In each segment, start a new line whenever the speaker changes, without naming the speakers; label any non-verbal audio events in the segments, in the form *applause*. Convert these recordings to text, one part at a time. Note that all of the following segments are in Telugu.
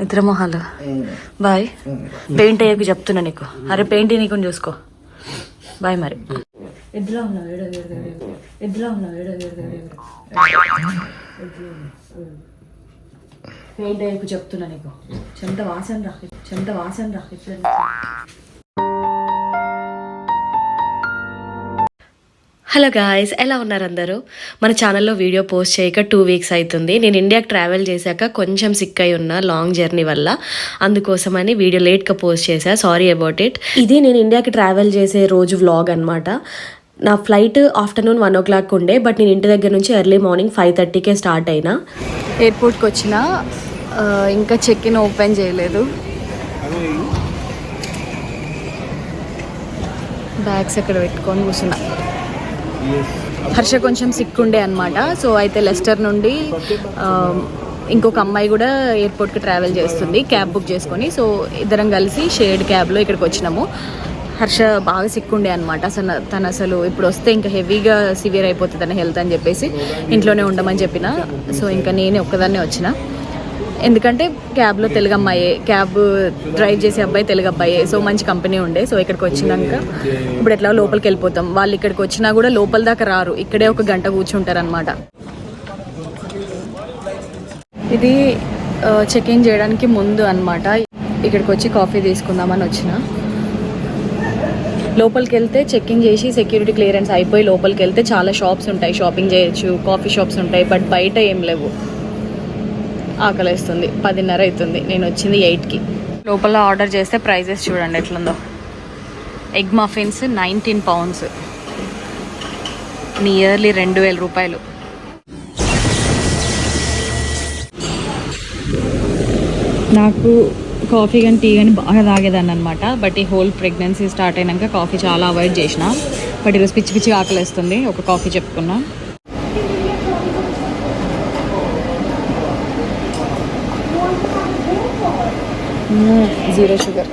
ఇద్దరు మొహాలు బాయ్. పెయింట్ అయ్యాక చెప్తున్నా నీకు. అరే పెయింట్ నీకు చూసుకో. బాయ్ మరి. ఎద్దులా ఉన్నావు? ఏడో ఏడో ఉన్నావు? ఏడో పెయింట్ అయ్యాక చెప్తున్నా నీకు. చెంత వాసన రా చెంత వాసన రా ఇట్లా హలో గాయస్ ఎలా ఉన్నారు అందరూ? మన ఛానల్లో వీడియో పోస్ట్ చేయక టూ వీక్స్ అవుతుంది నేను ఇండియాకి ట్రావెల్ చేశాక కొంచెం సిక్ అయి ఉన్నా లాంగ్ జర్నీ వల్ల అందుకోసమని వీడియో లేట్గా పోస్ట్ చేశా. సారీ అబౌట్ ఇట్ ఇది నేను ఇండియాకి ట్రావెల్ చేసే రోజు వ్లాగ్ అనమాట నా flight afternoon one o'clock ఉండే బట్ నేను ఇంటి దగ్గర నుంచి ఎర్లీ మార్నింగ్ ఫైవ్ థర్టీకే స్టార్ట్ అయినా.
ఎయిర్పోర్ట్కి వచ్చిన ఇంకా చెక్ ఇన్ ఓపెన్ చేయలేదు. బ్యాగ్స్ అక్కడ పెట్టుకొని కూర్చున్నా. హర్ష కొంచెం సిక్ ఉండే అనమాట సో అయితే లెస్టర్ నుండి ఇంకొక అమ్మాయి కూడా ఎయిర్పోర్ట్కి ట్రావెల్ చేస్తుంది క్యాబ్ బుక్ చేసుకొని. సో ఇద్దరం కలిసి షేర్డ్ క్యాబ్లో ఇక్కడికి వచ్చినాము. హర్ష బాగా సిక్కుండే అనమాట అసలు తను అసలు ఇప్పుడు వస్తే ఇంకా హెవీగా సివియర్ అయిపోతుంది తన హెల్త్ అని చెప్పేసి ఇంట్లోనే ఉండమని చెప్పిన. సో ఇంకా నేనే ఒక్కదాన్నే వచ్చిన. ఎందుకంటే క్యాబ్లో తెలుగు అమ్మాయే క్యాబ్ డ్రైవ్ చేసే అబ్బాయి తెలుగు అబ్బాయే. సో మంచి కంపెనీ ఉండే. సో ఇక్కడికి వచ్చినాక ఇప్పుడు ఎట్లా లోపలికి వెళ్ళిపోతాం. వాళ్ళు ఇక్కడికి వచ్చినా కూడా లోపల దాకా రారు. ఇక్కడే ఒక గంట కూర్చుంటారు అనమాట ఇది చెక్ ఇన్ చేయడానికి ముందు అన్నమాట. ఇక్కడికి వచ్చి కాఫీ తీసుకుందామని వచ్చిన. లోపలికి వెళ్తే చెక్ ఇన్ చేసి సెక్యూరిటీ క్లియరెన్స్ అయిపోయి లోపలికి వెళ్తే చాలా షాప్స్ ఉంటాయి. షాపింగ్ చేయొచ్చు కాఫీ షాప్స్ ఉంటాయి. బట్ బయట ఏం లేవు. ఆకలేస్తుంది. పదిన్నర అవుతుంది. నేను వచ్చింది ఎయిట్కి. లోపల ఆర్డర్ చేస్తే ప్రైజెస్ చూడండి ఎట్లుందో. Egg muffins nineteen pounds. Nearly రెండు వేల రూపాయలు. నాకు కాఫీ కానీ టీ కానీ బాగా తాగేదాన్ని అనమాట బట్ ఈ హోల్ ప్రెగ్నెన్సీ స్టార్ట్ అయినాక కాఫీ చాలా అవాయిడ్ చేసిన. బట్ ఈరోజు పిచ్చి పిచ్చి ఆకలిస్తుంది. ఒక కాఫీ చెప్పుకున్నా. Zero sugar.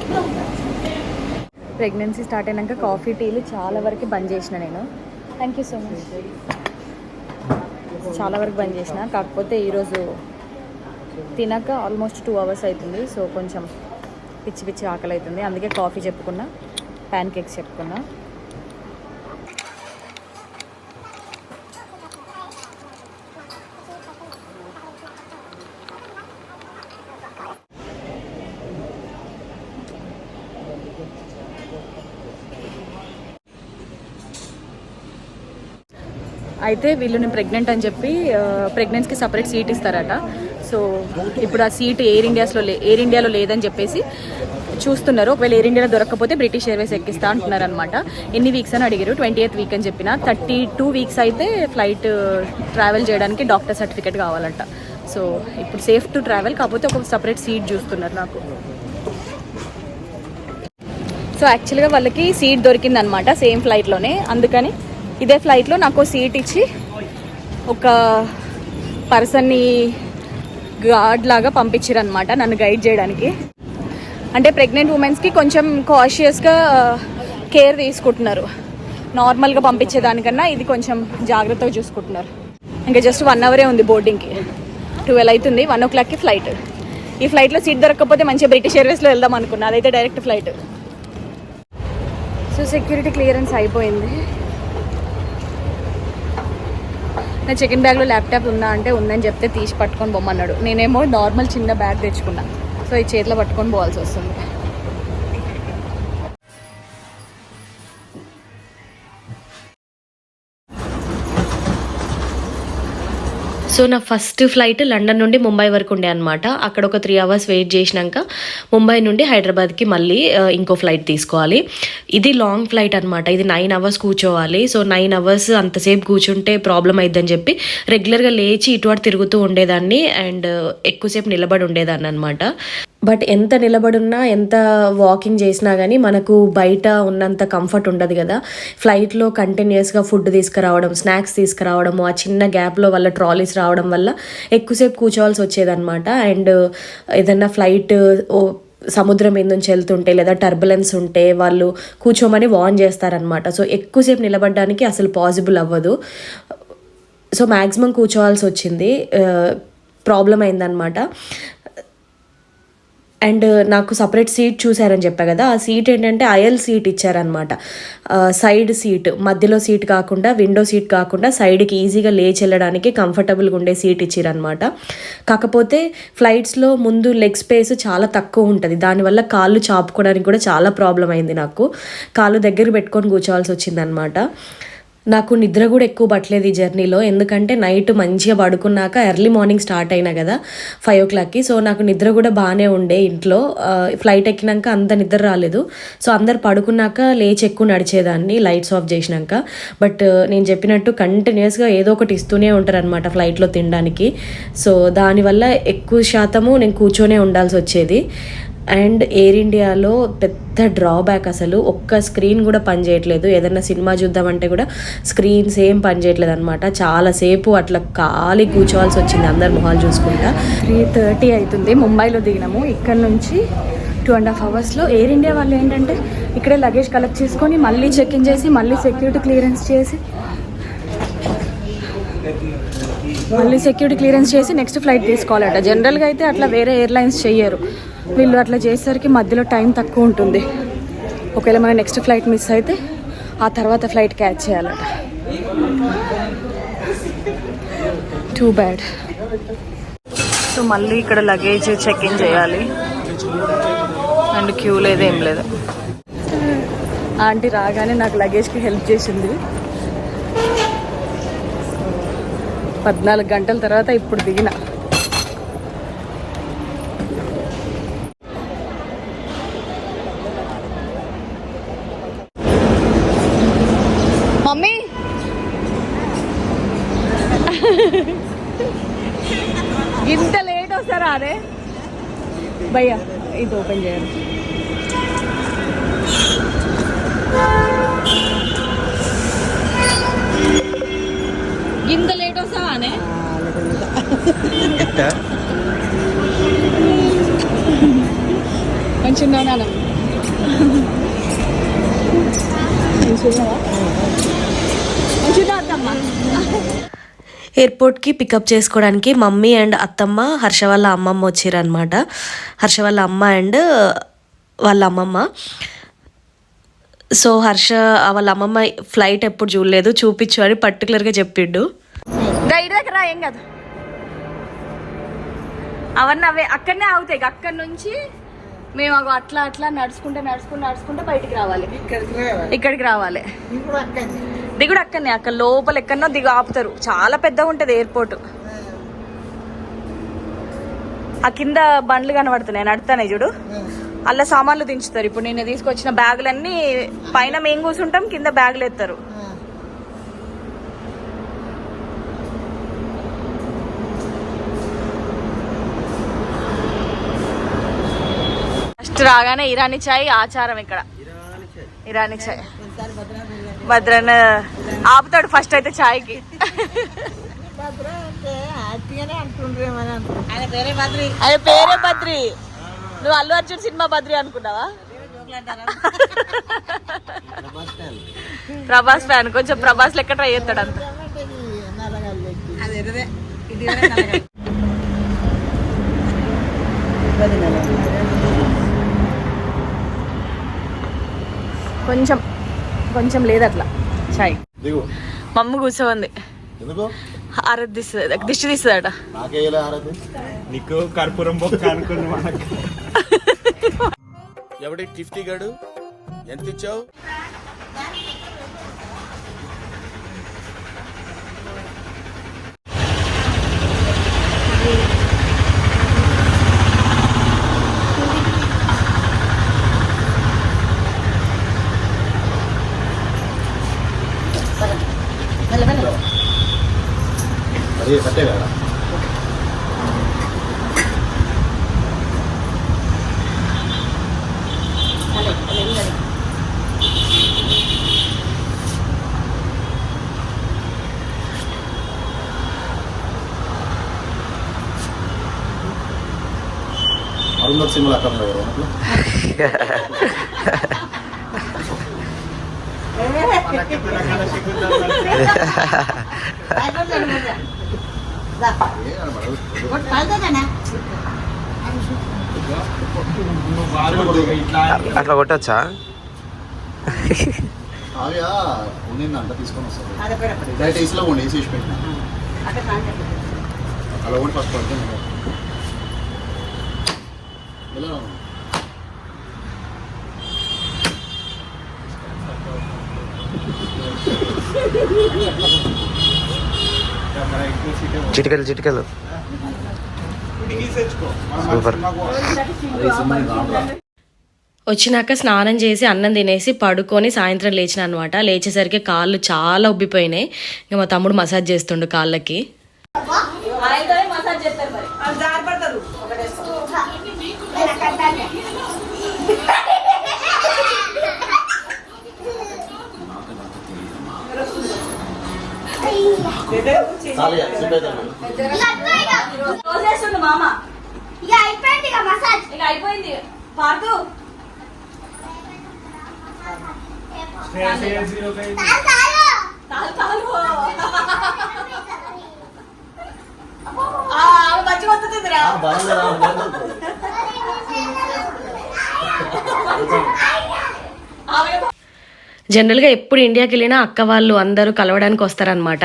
ప్రెగ్నెన్సీ స్టార్ట్ అయినాక కాఫీ టీలు చాలా వరకు బంద్ చేసిన నేను. థ్యాంక్ యూ సో మచ్ చాలా వరకు బంద్ చేసిన. కాకపోతే ఈరోజు తినక ఆల్మోస్ట్ టూ అవర్స్ అవుతుంది సో కొంచెం పిచ్చి పిచ్చి ఆకలి అవుతుంది అందుకే కాఫీ చెప్పుకున్నా ప్యాన్ కేక్స్ చెప్పుకున్నా. అయితే వీళ్ళు నేను ప్రెగ్నెంట్ అని చెప్పి ప్రెగ్నెన్స్కి సపరేట్ సీట్ ఇస్తారట. సో ఇప్పుడు ఆ సీట్ ఎయిర్ ఇండియాస్లో లే ఎయిర్ ఇండియాలో లేదని చెప్పేసి చూస్తున్నారు. ఒకవేళ ఎయిర్ ఇండియాలో దొరకకపోతే బ్రిటిష్ ఎయిర్వేస్ ఎక్కిస్తా అంటున్నారు అనమాట ఎన్ని వీక్స్ అని అడిగారు? ట్వంటీ ఎయిత్ వీక్ అని చెప్పిన. థర్టీ టూ వీక్స్ అయితే ఫ్లైట్ ట్రావెల్ చేయడానికి డాక్టర్ సర్టిఫికేట్ కావాలంట. సో ఇప్పుడు సేఫ్ టు ట్రావెల్ కాకపోతే ఒక సపరేట్ సీట్ చూస్తున్నారు నాకు. సో యాక్చువల్గా వాళ్ళకి సీట్ దొరికింది అనమాట సేమ్ ఫ్లైట్లోనే అందుకని ఇదే ఫ్లైట్లో నాకు సీట్ ఇచ్చి ఒక పర్సన్ని గార్డ్ లాగా పంపించారు అనమాట నన్ను గైడ్ చేయడానికి. అంటే ప్రెగ్నెంట్ ఉమెన్స్కి కొంచెం కాషియస్గా కేర్ uh, తీసుకుంటున్నారు. నార్మల్గా పంపించేదానికన్నా ఇది కొంచెం జాగ్రత్తగా చూసుకుంటున్నారు. ఇంకా జస్ట్ వన్ అవరే ఉంది బోర్డింగ్కి ట్వెల్వ్ అవుతుంది వన్ ఓ క్లాక్కి ఫ్లైట్ ఈ ఫ్లైట్లో సీట్ దొరకకపోతే మంచిగా బ్రిటిష్ ఎయిర్వేస్లో వెళ్దాం అనుకున్నా అదైతే direct flight so security clearance అయిపోయింది. నా చికెన్ బ్యాగ్లో ల్యాప్టాప్ ఉందా అంటే ఉందని చెప్తే తీసి పట్టుకొని పోమన్నాడు. నేనేమో నార్మల్ చిన్న బ్యాగ్ తెచ్చుకున్నా. సో ఈ చేతిలో పట్టుకొని పోవాల్సి వస్తుంది.
సో నా ఫస్ట్ ఫ్లైట్ లండన్ నుండి ముంబై వరకు ఉండే అనమాట అక్కడ ఒక త్రీ అవర్స్ వెయిట్ చేసినాక ముంబై నుండి హైదరాబాద్కి మళ్ళీ ఇంకో ఫ్లైట్ తీసుకోవాలి. ఇది లాంగ్ ఫ్లైట్ అనమాట ఇది నైన్ అవర్స్ కూర్చోవాలి. సో నైన్ అవర్స్ అంతసేపు కూర్చుంటే ప్రాబ్లం అయిద్దని చెప్పి రెగ్యులర్గా లేచి ఇటు అటు తిరుగుతూ ఉండేదాన్ని. అండ్ ఎక్కువసేపు నిలబడి ఉండేదాన్ని అనమాట బట్ ఎంత నిలబడున్నా ఎంత వాకింగ్ చేసినా కానీ మనకు బయట ఉన్నంత కంఫర్ట్ ఉండదు కదా. ఫ్లైట్లో కంటిన్యూస్గా ఫుడ్ తీసుకురావడం స్నాక్స్ తీసుకురావడము ఆ చిన్న గ్యాప్లో వల్ల ట్రాలీస్ రావడం వల్ల ఎక్కువసేపు కూర్చోవాల్సి వచ్చేదన్నమాట. అండ్ ఏదన్నా ఫ్లైట్ ఓ సముద్రం మీద నుంచి వెళ్తుంటే లేదా టర్బులెన్స్ ఉంటే వాళ్ళు కూర్చోమని వార్న్ చేస్తారనమాట సో ఎక్కువసేపు నిలబడడానికి అసలు పాసిబుల్ అవ్వదు. సో మ్యాక్సిమం కూర్చోవాల్సి వచ్చింది. Uh, ప్రాబ్లం అయిందనమాట అండ్ నాకు సపరేట్ సీట్ చూసారని చెప్పా కదా ఆ సీట్ ఏంటంటే అయల్ సీట్ ఇచ్చారనమాట సైడ్ సీట్ మధ్యలో సీట్ కాకుండా విండో సీట్ కాకుండా సైడ్కి ఈజీగా లేచి వెళ్ళడానికి కంఫర్టబుల్గా ఉండే సీట్ ఇచ్చారనమాట కాకపోతే ఫ్లైట్స్లో ముందు లెగ్ స్పేస్ చాలా తక్కువ ఉంటుంది. దానివల్ల కాళ్ళు చాపుకోవడానికి కూడా చాలా ప్రాబ్లం అయింది నాకు. కాళ్ళు దగ్గర పెట్టుకొని కూర్చోవాల్సి వచ్చిందనమాట నాకు నిద్ర కూడా ఎక్కువ పట్టలేదు ఈ జర్నీలో. ఎందుకంటే నైట్ మంచిగా పడుకున్నాక ఎర్లీ మార్నింగ్ స్టార్ట్ అయినా కదా ఫైవ్ ఓ క్లాక్కి సో నాకు నిద్ర కూడా బాగానే ఉండే ఇంట్లో. ఫ్లైట్ ఎక్కినాక అంత నిద్ర రాలేదు. సో అందరు పడుకున్నాక లేచి ఎక్కువ నడిచేదాన్ని లైట్స్ ఆఫ్ చేసినాక. బట్ నేను చెప్పినట్టు కంటిన్యూస్గా ఏదో ఒకటి ఇస్తూనే ఉంటారనమాట ఫ్లైట్లో తినడానికి. సో దానివల్ల ఎక్కువ శాతము నేను కూర్చొనే ఉండాల్సి వచ్చేది. అండ్ ఎయిర్ ఇండియాలో పెద్ద డ్రాబ్యాక్ అసలు. ఒక్క స్క్రీన్ కూడా పనిచేయట్లేదు ఏదైనా సినిమా చూద్దామంటే కూడా స్క్రీన్స్ ఏం పనిచేయట్లేదు అనమాట చాలాసేపు అట్లా ఖాళీ కూర్చోవాల్సి వచ్చింది అందరు మొహాలు చూసుకుంటా.
త్రీ థర్టీ అవుతుంది ముంబైలో దిగినాము. ఇక్కడ నుంచి టూ అండ్ హాఫ్ అవర్స్లో ఎయిర్ ఇండియా వాళ్ళు ఏంటంటే ఇక్కడే లగేజ్ కలెక్ట్ చేసుకొని మళ్ళీ చెక్ ఇన్ చేసి మళ్ళీ సెక్యూరిటీ క్లియరెన్స్ చేసి మళ్ళీ సెక్యూరిటీ క్లియరెన్స్ చేసి నెక్స్ట్ ఫ్లైట్ తీసుకోవాలట. జనరల్గా అయితే అట్లా వేరే ఎయిర్లైన్స్ చెయ్యరు. వీళ్ళు అట్లా చేసేసరికి మధ్యలో టైం తక్కువ ఉంటుంది. ఒకవేళ మన నెక్స్ట్ ఫ్లైట్ మిస్ అయితే ఆ తర్వాత ఫ్లైట్ క్యాచ్ చేయాలట. టూ బ్యాడ్ సో మళ్ళీ ఇక్కడ లగేజ్ చెక్ ఇన్ చేయాలి. అండ్ క్యూ లేదు ఏం లేదు. ఆంటీ రాగానే నాకు లగేజ్కి హెల్ప్ చేసింది. పద్నాలుగు గంటల తర్వాత ఇప్పుడు దిగిన మమ్మీ ఇంత లేట్ వస్తారా అదే భయ్యా ఇది ఓపెన్ చేయాలి ఇంత లేట్ వస్తావా అనే మంచిగా నాన్న మంచిగా మంచిగా అత్తమ్మ
ఎయిర్పోర్ట్కి పికప్ చేసుకోవడానికి మమ్మీ అండ్ అత్తమ్మ హర్ష వాళ్ళ అమ్మమ్మ వచ్చారనమాట హర్ష వాళ్ళ అమ్మ అండ్ వాళ్ళ అమ్మమ్మ. సో హర్ష వాళ్ళ అమ్మమ్మ ఫ్లైట్ ఎప్పుడు చూడలేదు. చూపించు అని పర్టికులర్గా చెప్పిండు.
రైడ్ దగ్గర రా, ఏం కాదు. అవన్నీ అవే అక్కడనే అవుతాయి అక్కడి నుంచి మేము అగో అట్లా అట్లా నడుచుకుంటే నడుచుకుంటే నడుచుకుంటే బయటికి రావాలి. ఇక్కడికి రావాలి. దిగుడు అక్కడనే అక్కడ లోపల ఎక్కడనో దిగు ఆపుతారు. చాలా పెద్దగా ఉంటుంది ఎయిర్పోర్ట్. ఆ కింద బండ్లు కనబడుతున్నాయి నడుతానే చూడు. అల్ల సామాన్లు దించుతారు. ఇప్పుడు నేను తీసుకొచ్చిన బ్యాగులన్నీ పైన మేము కూర్చుంటాం కింద బ్యాగులు ఎత్తారు. ఫస్ట్ రాగానే ఇరానీ చాయ్ ఆచారం ఇక్కడ. ఇరానీ చాయ్. భద్రన్ ఆపుతాడు ఫస్ట్ అయితే చాయ్కి ఆయన పేరే బద్రి. నువ్వు అల్లు అర్జున్ సినిమా బద్రి అనుకున్నావా? ప్రభాస్ ఫ్యాన్ కొంచెం ప్రభాస్ లెక్క ట్రై చేస్తాడు అంత. కొంచెం కొంచెం లేదు అట్లా చాయ్.
దిగు.
మమ్మ కూర్చోంది
ఎందుకు?
ఆరతి తీస్తుంది దిష్టి తీస్తుందట.
నీకు కర్పూరం బొక్క
ఎవడి టిఫ్టీ గాడు? ఎంత ఇచ్చావు?
అది కట్టే కదా అరుంధత్ సినిమాలు అక్కడ ఉన్నాయి కదా
అట్లా కొట్టచ్చా?
కావ్యా ఉండింది అంత తీసుకొని వస్తుంది డైరెక్ట్ ఏసీలో ఉండి ఏసీ వేసి పెట్టిన. అలా ఉండి ఫస్ట్ పడుతుంది ఎలా? *laughs*
చిటికలు చిటికలు. సూపర్.
వచ్చినాక స్నానం చేసి అన్నం తినేసి పడుకొని సాయంత్రం లేచిన అనమాట లేచేసరికి కాళ్ళు చాలా ఉబ్బిపోయినాయి. ఇంకా మా తమ్ముడు మసాజ్ చేస్తుండు కాళ్ళకి.
మామ.
ఇక అయిపోయింది ఇక మసాజ్.
ఇక అయిపోయింది. పార్దు మంచిగా
రా
జనరల్గా ఎప్పుడు ఇండియాకి వెళ్ళినా అక్క వాళ్ళు అందరూ కలవడానికి వస్తారనమాట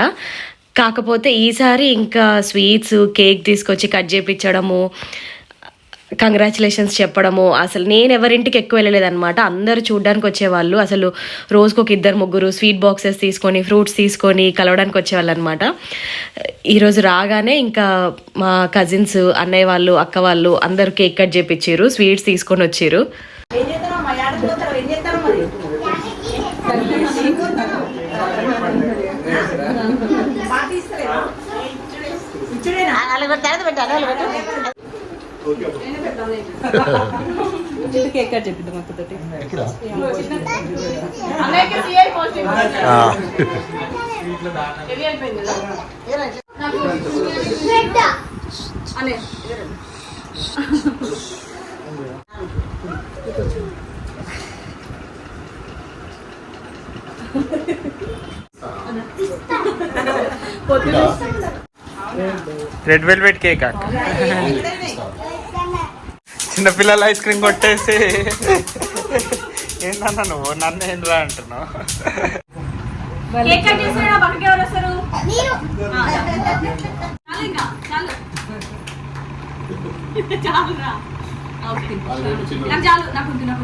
కాకపోతే ఈసారి ఇంకా స్వీట్స్ కేక్ తీసుకొచ్చి కట్ చేపించడము కంగ్రాచులేషన్స్ చెప్పడము అసలు నేను ఎవరింటికి ఎక్కువ వెళ్ళలేదనమాట అందరూ చూడడానికి వచ్చేవాళ్ళు. అసలు రోజుకు ఒక ఇద్దరు ముగ్గురు స్వీట్ బాక్సెస్ తీసుకొని ఫ్రూట్స్ తీసుకొని కలవడానికి వచ్చేవాళ్ళు అనమాట ఈరోజు రాగానే ఇంకా మా కజిన్స్ అన్నయ్య వాళ్ళు అక్క వాళ్ళు అందరూ కేక్ కట్ చేపించారు స్వీట్స్ తీసుకొని వచ్చారు
ఏం చేస్తారో మా యాడకి పోతారో ఏం చేస్తారో మరి బాగా తీస్తలేదా? ఇచ్చుడేనా? చిన్న కేక్ కట్ చెప్పిద్దాం అక్కతోటి
రెడ్
వెల్వెట్ కేక్? అక్క చిన్నపిల్లల ఐస్ క్రీమ్ కొట్టేసి. ఏంటన్నా నువ్వు? నన్ను ఏంట్రా అంటున్నావు.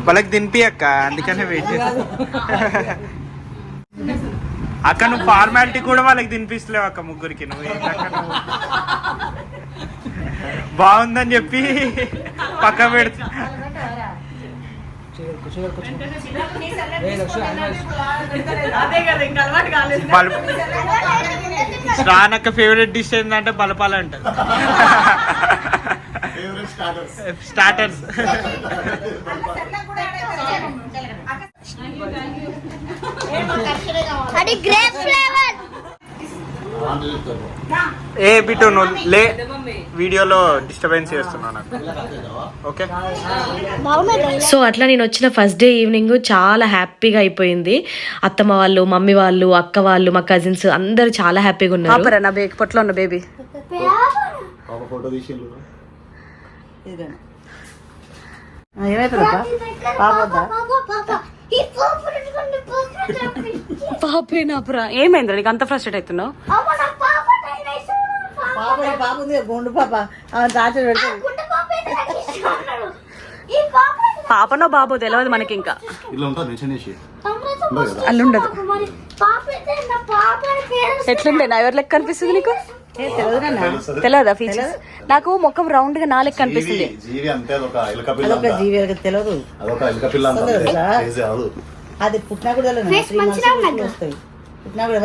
వాళ్ళకి తినిపి అక్క అందుకనే వెయిట్ చేస్తా అక్క నువ్వు ఫార్మాలిటీ కూడా వాళ్ళకి తినిపిస్తలేవు అక్క ముగ్గురికి. నువ్వు బాగుందని చెప్పి పక్క పెడుతు. శ్రానక్క ఫేవరెట్ డిష్ ఏంటంటే బలపాల
స్టార్టర్స్
స్టార్టర్స్
అది గ్రేప్ ఫ్లేవర్
ఏ బిటు నువ్వు లే వీడియోలో డిస్టర్బెన్స్ చేస్తున్నావు నాకు. ఓకే
సో అట్లా నేను వచ్చిన ఫస్ట్ డే ఈవినింగ్ చాలా హ్యాపీగా అయిపోయింది. అత్తమ్మ వాళ్ళు మమ్మీ వాళ్ళు అక్క వాళ్ళు మా కజిన్స్ అందరూ చాలా హ్యాపీగా ఉన్నారు.
నా బేక్ పొట్లో ఉన్న బేబీ
ఒక ఫోటో తీసిండు
ఈ పోపు పెట్టుకోండి, పోపు పెట్టుకోండి.
పాపేనాపురా ఏమైంది నీకు అంత ఫ్రస్ట్రేట్ అవుతున్నావు?
పాప.
గుండు దాచి
పాపనో బాబో తెలియదు మనకి ఇంకా అల్లుండదు.
పేరు
ఎట్లుండే? నా ఎవరి లెక్క కనిపిస్తుంది నీకు. తెలియదా ఫీచర్స్ నాకు ముఖం రౌండ్గా నా లెక్క కనిపిస్తుంది.
జీవి జీవి అంతే అదొక ఎలుక పిల్ల
అదొక
అంతా.
జీవి వాళ్ళకి తెలియదు
అదొక ఎలుక పిల్ల అంత.
తెలుసా?
crazy కాదు
అది పుట్టినా కూడా పుట్టినా కూడా